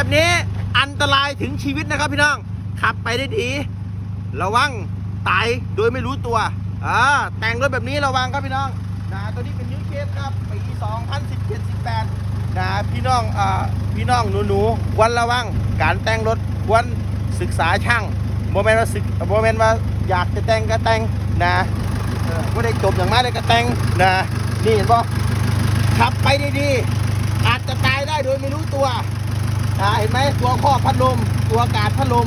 แบบนี้อันตรายถึงชีวิตนะครับพี่น้อง ขับไปได้ดี ระวังตายโดยไม่รู้ตัวอ่าแต่งรถแบบนี้ระวังครับพี่น้องนะตัวนี้เป็นนิวเคสครับปี2017-18นะพี่น้องอ่าพี่น้องหนูๆควรระวังการแต่งรถควรศึกษาช่างโมเมนต์ว่าศึกโมเมนต์ว่าอยากจะแต่งก็แต่งนะไม่ได้จบอย่างมาเลยก็แต่งนะนี่เห็นปะขับไปดีๆอาจจะตายได้โดยไม่รู้ตัว อ่าเห็นไหมตัวครอบพัดลม ตัวกาดพัดลม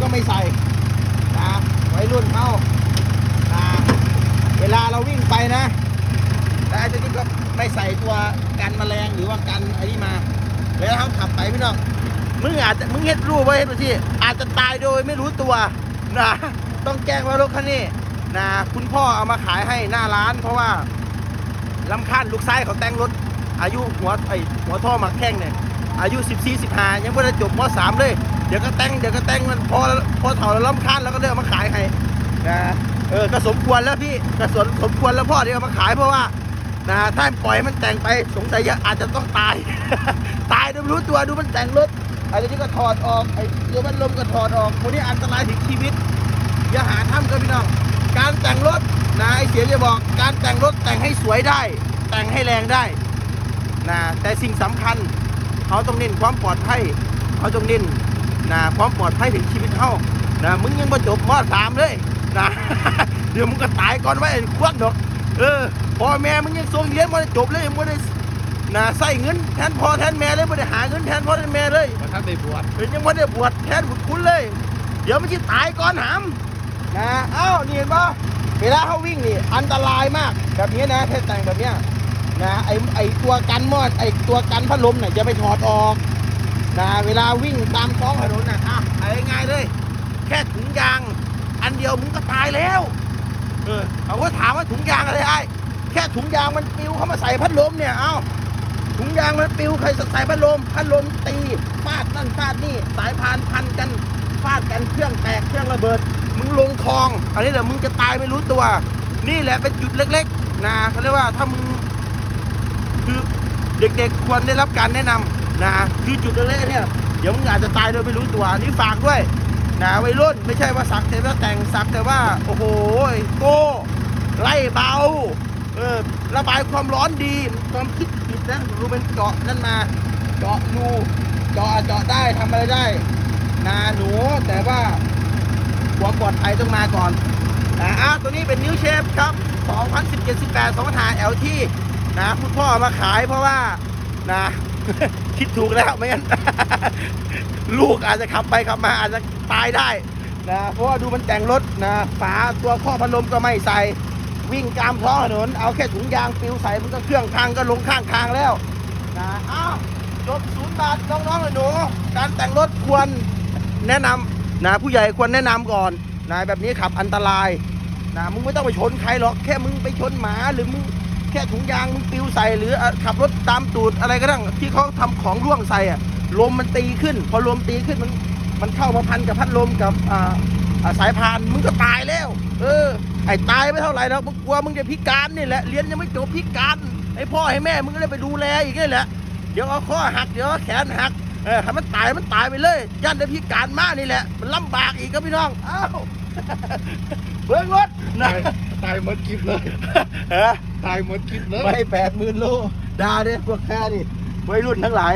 ก็ไม่ใส่นะไว้รุ่นเขาอ่าเวลาเราวิ่งไปนะแต่ไอ้ตัวนี้ก็ไม่ใส่ตัวกันแมลงหรือว่ากันไอ้นี่มา แล้วเขาขับไปพี่น้องมึงอาจจะมึงเห็นรูปไว้เห็นดูที่อาจจะตายโดยไม่รู้ตัวนะต้องแจ้งว่ารถคันนี้นะคุณพ่อเอามาขายให้หน้าร้าน เพราะว่าลำคาญลูกไส้เขาแต่งรถอายุหัวไอหัวท่อหมักแข้งเนี่ย อายุ 14 15ยังไม่ได้จบม .3 เลย เดี๋ยวก็แต่งเดี๋ยวก็แต่งมันพอพอเถ่าแล้วล้ำคันแล้วก็เดินมาขายให้นะเออก็สมควรแล้วพี่ก็สมสมควรแล้วพ่อเดี๋ยวมาขายเพราะว่านะถ้าปล่อยมันแต่งไปสงสัยจะอาจจะต้องตาย ตายโดยไม่รู้ตัวดูมันแต่งรถอะไรนี้ก็ถอดออกไอ้เรือพัดลมก็ถอดออกคนนี้อันตรายถึงชีวิต อย่าหาทำกันพี่น้องการแต่งรถนะไอ้เสียจะบอก การแต่งรถแต่งให้สวยได้ แต่งให้แรงได้นะแต่สิ่งสำคัญ เขาต้องเน้นความปลอดภัยเขาต้องเน้นนะความปลอดภัยถึงชีวิตเขานะมึงยังมาจบมสามเลยนะเดี๋ยวมึงก็ตายก่อนไว้ไอ้ควักดอกเออพ่อแม่มึงยังส่งเรียนมาจบเลยมึงไม่ได้นะใส่เงินแทนพ่อแทนแม่เลยไม่ได้หาเงินแทนพ่อแทนแม่เลยมาท่านได้บวชเออยังไม่ได้บวชแทนบุญคุณเลย เดี๋ยวมันจะตายก่อนหามนะเอ้านี่เห็นปะเวลาเขาวิ่งนี่อันตรายมากแบบนี้นะถ้าแต่งแบบเนี้ย นะไอไอตัวกันมอดไอตัวกันพัดลมเนี่ยจะไปถอดออกนะเวลาวิ่งตามท้องถนนน่ะอะอะไรง่ายเลย แค่ถุงยาง อันเดียวมึงก็ตายแล้วเออเขาก็ถามว่าถุงยางอะไรไอ้แค่ถุงยางมันปิวเข้ามาใส่พัดลมเนี่ยเอ้าถุงยางมันปิวใครใส่พัดลมพัดลมตีฟาดนั่นฟาดนี่สายพานพันกันฟาดกันเครื่องแตกเครื่องระเบิด มึงลงคลอง อันนี้เดี๋ยวมึงจะตายไม่รู้ตัว นี่แหละเป็นจุดเล็ก ๆ นะเขาเรียกว่าถ้ามึง คือเด็กๆควรได้รับการแนะนำนะคือจุดเล็กๆเนี่ยเดี๋ยวมึงอาจจะตายโดยไม่รู้ตัวนนี้ฝากด้วยนะวัยรุ่นไม่ใช่ว่าสักแต่ว่าแต่งสักแต่ว่าโอ้โหโก้ไล่เบาเออระบายความร้อนดีความคิดผิดนะรูเป็นเจาะนั่นมาเจาะรูเจาะเจาะได้ทำอะไรได้นาหนูแต่ว่าควปลอดภัยต้องมาก่อนนะอะตัวนี้เป็นนิ้วเชฟครับ 2017 18 2หา LT นะคุณพ่อมาขายเพราะว่านะ คิดถูกแล้วไม่งั้นลูกอาจจะขับไปขับมาอาจจะตายได้นะเพราะว่าดูมันแต่งรถนะฝาตัวข้อพัดลมก็ไม่ใส่วิ่งตามท้องถนนเอาแค่ถุงยางปิวใส่มันก็เครื่องพังก็ลงข้างทางแล้วนะอ้าวจบศูนย์บาทน้องๆหนูการแต่งรถควรแนะนำนะผู้ใหญ่ควรแนะนำก่อนนะแบบนี้ขับอันตรายนะมึงไม่ต้องไปชนใครหรอกแค่มึงไปชนหมาหรือมึง แค่ถุงยางมึงปิวใส่หรือขับรถตามตูดอะไรก็ได้ที่เขาทำของร่วงใส่อะลมมันตีขึ้น พอลมตีขึ้นมันมันเข้ามาพันกับพัดลมกับอ่าสายพานมึงก็ตายแล้ว เออ ไอ้ตายไม่เท่าไหร่แล้วมึงกลัวมึงจะพิการนี่แหละเรียนยังไม่จบพิการไอ้พ่อให้แม่มึงก็เลยไปดูแลอีกนี่แหละเดี๋ยวเอาข้อหักเดี๋ยวแขนหักเออถ้ามันตายมันตายไปเลยย่านได้พิการมากนี่แหละ มันลำบากอีกครับพี่น้องอ้าวเบิ้งรถนะ ตายตายหมดกิฟเลยเออตายหมดกิฟเลยไม่แปดหมื่นโลด่าเด้พวกแค่นี่วัยรุ่นทั้งหลาย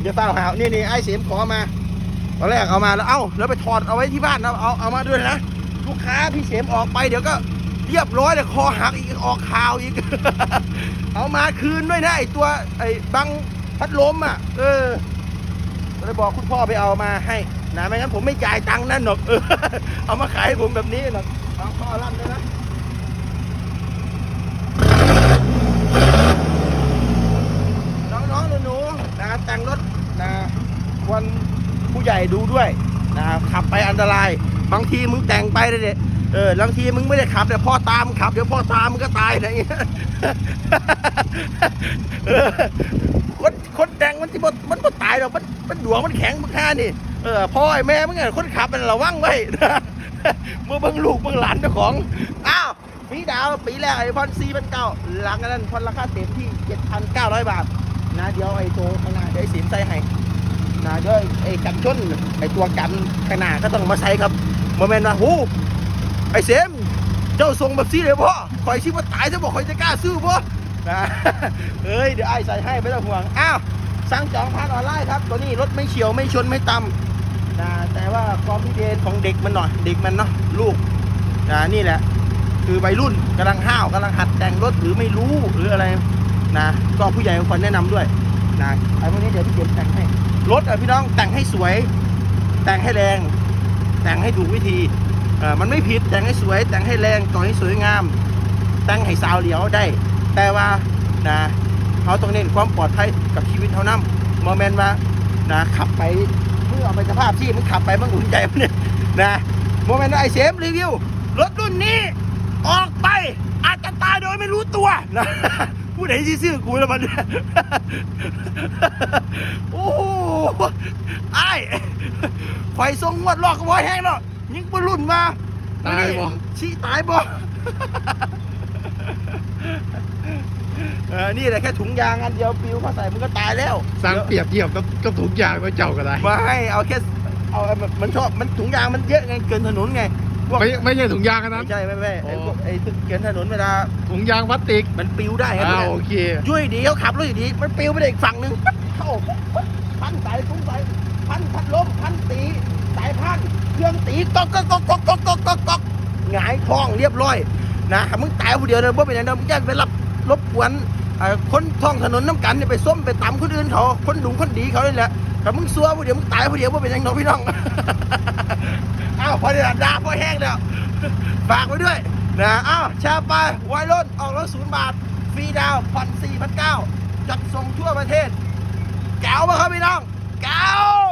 เดี๋ยวเปล่าหานี่นี่ไอ้เสียมขอมาตอนแรกเอามาแล้วเอ้าแล้วไปถอดเอาไว้ที่บ้านเอาเอาเอามาด้วยนะลูกค้าพี่เสียมออกไปเดี๋ยวก็เรียบร้อยเดี๋ยวคอหักอีกออกข่าวอีก เอามาคืนด้วยนะไอ้ตัวไอ้บังพัดลมอะ เออก็เลยบอกคุณพ่อไปเอามาให้นะไม่งั้นผมไม่จ่ายตังค์นั่นหรอกเออเอามาขายให้ผมแบบนี้หรอกเอาพ่อลั่นเลยนะ น้องๆหนูๆนะแต่งรถนะวันผู้ ใหญ่ดูด้วยนะครับขับไปอันตราย บางทีมึงแต่งไปเลยเด็เออบางทีมึงไม่ได้ขับแต่พ่อตามขับเดี๋ยวพ่อตามมึงก็ตายอะไรเงี้ยเออคนคนแต่งมันที่มันมันไม่ตายหรอกมันมันดวงมันแข็งมันแค่นี่เออพ่อไอ้แม่มึงไงคนขับมันระวังไว้เมื่อเบิ่งลูกเบิ่งหลานเจ้าของอ้าวปีดาวปีแรกไอ้พอนซีเป็นเก้าหลังจากนั้นพอนราคาเต็มที่เจ็ดพันเก้าร้อยบาทนะเดี๋ยวไอ้โตขนาดไอ้สินใส่ให้ นะดี๋ยไอ้กันชนไอ้ตัวกันข้างหน้าก็ต้องมาใช้ครับโมเมนต์ว่าหูไอ้เสมเจ้าทรงแบบซี่เลยพ่อคอยชิบว่าตายจะบอกคอยจะกล้าซื้อพ่อนะเอ้ยเดี๋ยวไอ้ใส่ให้ไม่ต้องห่วงอ้าวสั่งจองผ่านออนไลน์ครับ ตัวนี้รถไม่เฉียวไม่ชนไม่ตำนะแต่ว่าความพิเศษของเด็กมันหน่อยเด็กมันเนาะลูกนะนี่แหละ คือวัยรุ่นกำลังห้าวกำลังหัดแต่งรถหรือไม่รู้หรืออะไรนะก็ผู้ใหญ่ควรแนะนำด้วยนะไอ้พวกนี้เดี๋ยวพี่เดี๋ยวแต่งให้ รถอะพี่น้องแต่งให้สวย แต่งให้แรง แต่งให้ถูกวิธีเออมันไม่ผิดแต่งให้สวย แต่งให้แรงต่อให้สวยงาม แต่งให้สาวเหลียวได้ แต่ว่านะเขาต้องเน้นความปลอดภัยกับชีวิตเขานำโมเมนต์ว่านะขับไปเมื่อเอาไปสภาพที่มันขับไปมันอุ่นใจมันเนี่ยนะโมเมนต์ว่าไอเซฟรีวิวรถรุ่นนี้ ออกไปอาจจะตายโดยไม่รู้ตัวนะ ผู้ใดที่ซื้อกูแล้วมันเนี่ยโอ้โหไอ้ายไฟทรงงวดลอกกระบอกแห้งเนาะยิงบอลลุ่นมาตายบ่ชี้ตายบ่เออนี่แหละแค่ถุงยางอันเดียวปิวมาใส่มันก็ตายแล้วสร้างเปรียบเทียบกับกับถุงยางไว้เจ้าก็ได้ไมาให้เอาแค่เอามันมันชอบมันถุงยางมันเยอะไงเกินถนนไงพ วกไม่ไม่ใช่ถุงยางอันไม่นั้นใช่ไม่ไม่ไอ้อ๋อพวกไอ้เกินถนนเวลาถุงยางพลาสติก มันปิวได้ครับอ่าเนี่ยโอเคช่วยดีเขาขับรถอยู่ดี มันปิวไปได้อีกฝั่งหนึ่งปั๊บเข้าปุ๊บปุ๊บพันสายตุ้งสายพันพัดลมพันตีสายพันเครื่องตีก๊อกก๊อกก๊อกก๊อกก๊อกก๊อกก๊อกก๊อกหงายท้องเรียบร้อยนะมึงตายผู้เดียวเลยบ่เป็นอย่างเดิมมึงจะไปรับรบกวนเอ่อคนท้องถนนน้ำกันเนี่ยไปส้มไปตำคนอื่นเขาคนดุงคนดีเขาเลยแหละแต่มึงซัวผู้เดียวมึงตายผู้เดียวบ่เป็นอย่างน้องพี่น้อง อ้าวพอเดี๋ยวด่าพอแห้งแล้วฝากไว้ด้วยนะอ้าวแชร์ไปวัยรุ่นออกรถศูนย์บาทฟรีดาวน์ผ่อนเก้าจัดส่งทั่วประเทศแก้วมาครับพี่น้องแกว